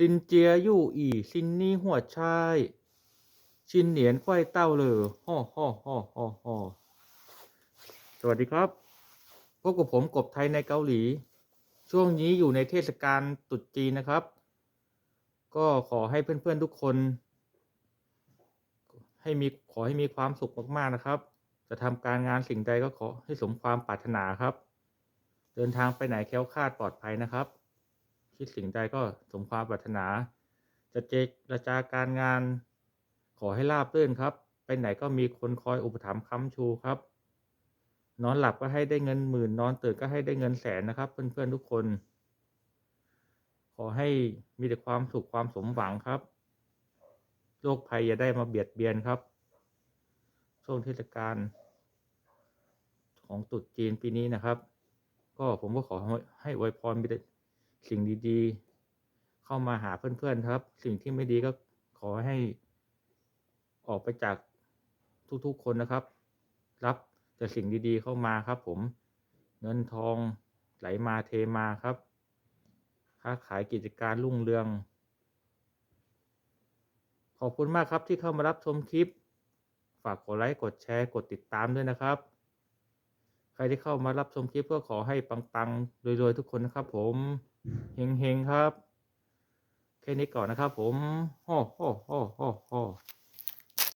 ซินเจียยู่อีซินนี่หัวชายชินเหนียนควายเต้าเลยฮ่อฮ่อฮ่อฮ่อฮ่อสวัสดีครับพบกับผมกบไทยในเกาหลี ช่วงนี้อยู่ในเทศกาลตรุษจีนนะครับ ก็ขอให้เพื่อนๆทุกคน ให้มีขอให้มีความสุขมากๆนะครับ จะทำการงานสิ่งใดก็ขอให้สมความปรารถนาครับ เดินทางไปไหนแคล้วคลาดปลอดภัยนะครับ คิดสิ่งใดก็สมความปรารถนา จะเจรจาการงาน ขอให้ราบรื่นครับ ไปไหนก็มีคนคอยอุปถัมภ์ค้ำชูครับ นอนหลับก็ให้ได้เงินหมื่น นอนตื่นก็ให้ได้เงินแสนนะครับ เพื่อนๆทุกคน ขอให้มีแต่ความสุขความสมหวังครับโรคภัยอย่าได้มาเบียดเบียนครับ ช่วงเทศกาลของตรุษจีนปีนี้นะครับ ก็ผมก็ขอให้อวยพรมีแต่ สิ่งดีๆ เข้ามาหาเพื่อนๆครับ สิ่งที่ไม่ดีก็ขอให้ออกไปจากทุกๆคนนะครับ รับแต่สิ่งดีๆเข้ามาครับผมเงินทองไหลมาเทมาครับ ค้าขายกิจการรุ่งเรือง ขอบคุณมากครับที่เข้ามารับชมคลิป ฝากกดไลค์ กดแชร์ กดติดตามด้วยนะครับ ใครที่เข้ามารับชมคลิปก็ขอให้ปังๆรวยๆทุกคนนะครับผม เฮงเฮงครับ แค่นี้ก่อนนะครับผมฮ่อฮ่อฮ่อฮ่อฮ่อ